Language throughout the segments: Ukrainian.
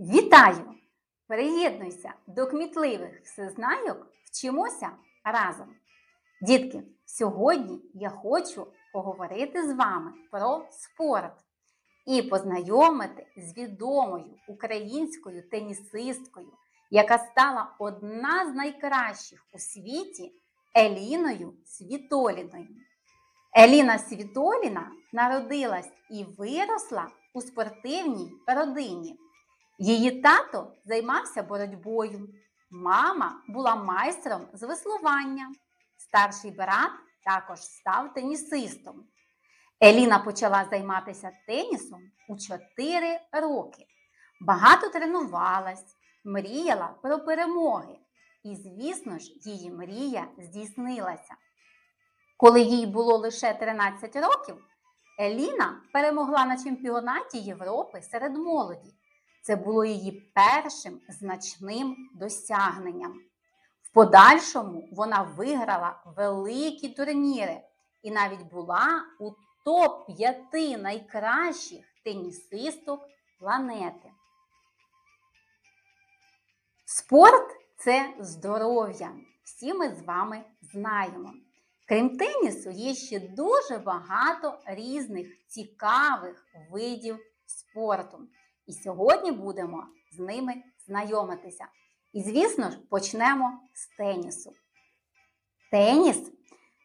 Вітаю! Приєднуйся до кмітливих всезнайок, вчимося разом. Дітки, сьогодні я хочу поговорити з вами про спорт і познайомити з відомою українською тенісисткою, яка стала одна з найкращих у світі Еліною Світоліною. Еліна Світоліна народилась і виросла у спортивній родині. Її тато займався боротьбою. Мама була майстром з веслування. Старший брат також став тенісистом. Еліна почала займатися тенісом у 4 роки. Багато тренувалась, мріяла про перемоги. І, звісно ж, її мрія здійснилася. Коли їй було лише 13 років, Еліна перемогла на чемпіонаті Європи серед молоді. Це було її першим значним досягненням. В подальшому вона виграла великі турніри і навіть була у топ-5 найкращих тенісисток планети. Спорт це здоров'я. Всі ми з вами знаємо. Крім тенісу, є ще дуже багато різних цікавих видів спорту. І сьогодні будемо з ними знайомитися. І, звісно ж, почнемо з тенісу. Теніс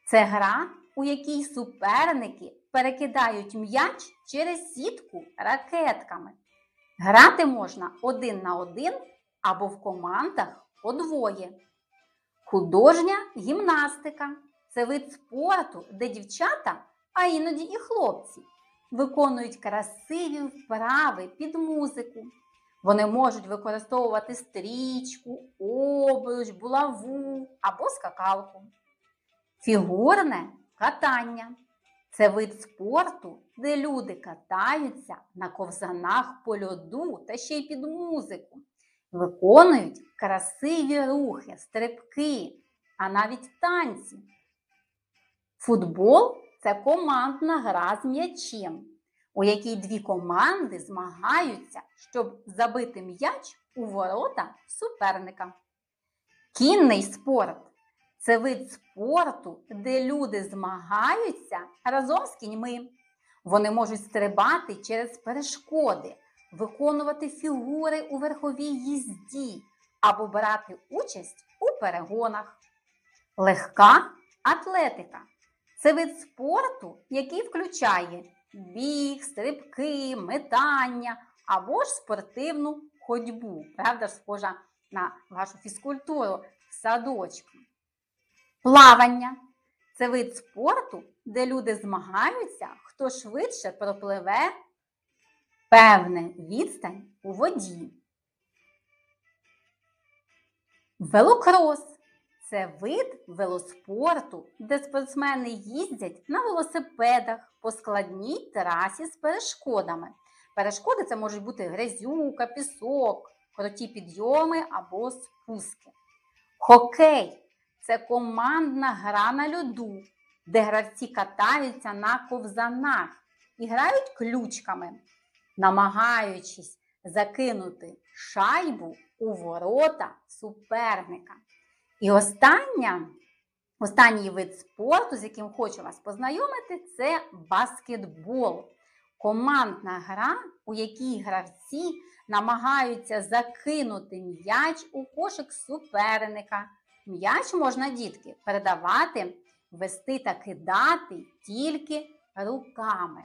це гра, у якій суперники перекидають м'яч через сітку ракетками. Грати можна один на один або в командах по двоє. Художня гімнастика це вид спорту, де дівчата, а іноді і хлопці, виконують красиві вправи під музику. Вони можуть використовувати стрічку, обруч, булаву або скакалку. Фігурне катання це вид спорту, де люди катаються на ковзанах по льоду та ще й під музику. Виконують красиві рухи, стрибки, а навіть танці. Футбол це командна гра з м'ячем, у якій дві команди змагаються, щоб забити м'яч у ворота суперника. Кінний спорт це вид спорту, де люди змагаються разом з кіньми. Вони можуть стрибати через перешкоди, виконувати фігури у верховій їзді або брати участь у перегонах. Легка атлетика це вид спорту, який включає біг, стрибки, метання або ж спортивну ходьбу. Правда, ж схожа на вашу фізкультуру в садочку. Плавання це вид спорту, де люди змагаються, хто швидше пропливе певне відстань у воді. Велокрос це вид велоспорту, де спортсмени їздять на велосипедах по складній трасі з перешкодами. Перешкоди це можуть бути грязюка, пісок, круті підйоми або спуски. Хокей це командна гра на льоду, де гравці катаються на ковзанах і грають ключками, намагаючись закинути шайбу у ворота суперника. І остання, останній вид спорту, з яким хочу вас познайомити, це баскетбол. Командна гра, у якій гравці намагаються закинути м'яч у кошик суперника. М'яч можна, дітки, передавати, вести та кидати тільки руками.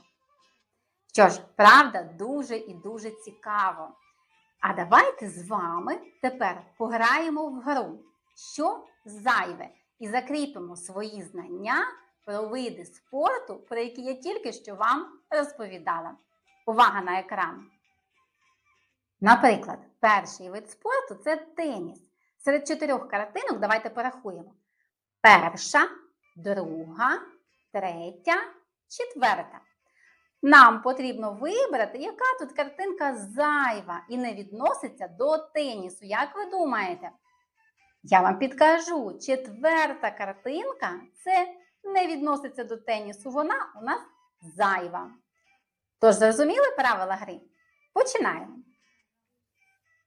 Що ж, правда, дуже і дуже цікаво. А давайте з вами тепер пограємо в гру що зайве, і закріпимо свої знання про види спорту, про які я тільки що вам розповідала. Увага на екран! Наприклад, перший вид спорту це теніс. Серед чотирьох картинок давайте порахуємо. Перша, друга, третя, четверта. Нам потрібно вибрати, яка тут картинка зайва і не відноситься до тенісу. Як ви думаєте? Я вам підкажу, четверта картинка це не відноситься до тенісу, вона у нас зайва. Тож, зрозуміли правила гри? Починаємо.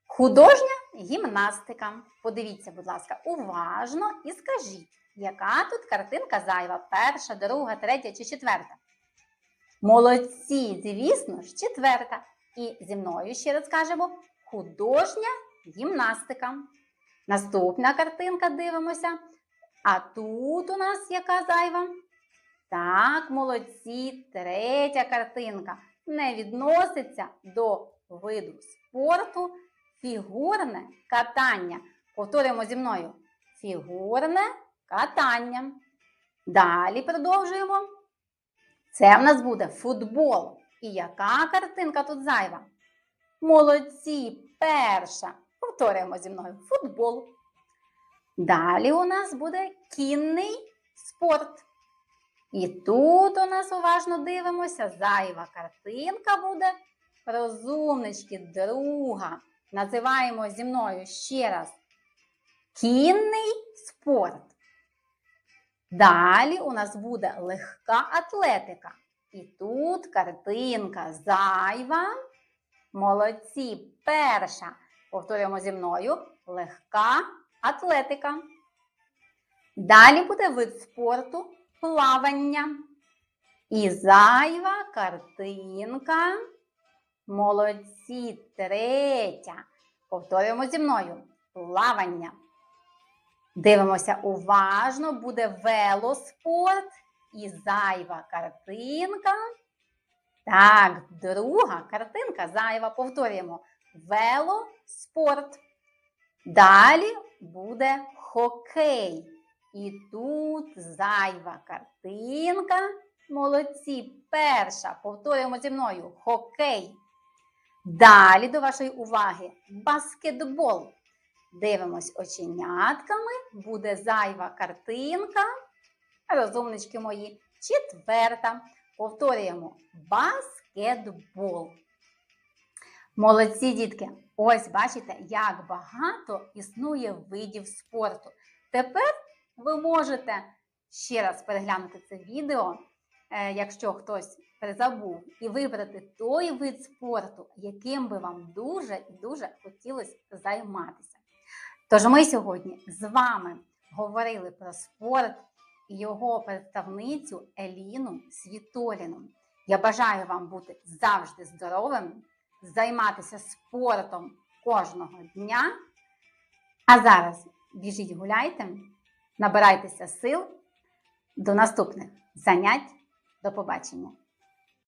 Художня гімнастика. Подивіться, будь ласка, уважно і скажіть, яка тут картинка зайва? Перша, друга, третя чи четверта? Молодці, звісно ж, четверта. І зі мною ще раз кажемо художня гімнастика. Наступна картинка дивимося. А тут у нас яка зайва? Так, молодці, третя картинка не відноситься до виду спорту фігурне катання. Повторюємо зі мною. Фігурне катання. Далі продовжуємо. Це в нас буде футбол. І яка картинка тут зайва? Молодці, перша. Повторюємо зі мною футбол. Далі у нас буде кінний спорт. І тут у нас уважно дивимося, зайва картинка буде. Розумнички, друга. Називаємо зі мною ще раз кінний спорт. Далі у нас буде легка атлетика. І тут картинка зайва. Молодці, перша. Повторюємо зі мною легка атлетика. Далі буде вид спорту плавання. І зайва картинка. Молодці, третя. Повторюємо зі мною плавання. Дивимося уважно, буде велоспорт і зайва картинка. Так, друга картинка зайва. Повторюємо велоспорт. Далі буде хокей. І тут зайва картинка. Молодці, перша. Повторюємо зі мною хокей. Далі до вашої уваги баскетбол. Дивимось оченятками, буде зайва картинка. Розумнички мої. Четверта. Повторюємо баскетбол. Молодці, дітки! Ось бачите, як багато існує видів спорту. Тепер ви можете ще раз переглянути це відео, е, якщо хтось призабув, і вибрати той вид спорту, яким би вам дуже і дуже хотілося займатися. Тож ми сьогодні з вами говорили про спорт і його представницю Еліну Світоліну. Я бажаю вам бути завжди здоровим, займатися спортом кожного дня. А зараз біжіть гуляйте, набирайтеся сил. До наступних занять. До побачення!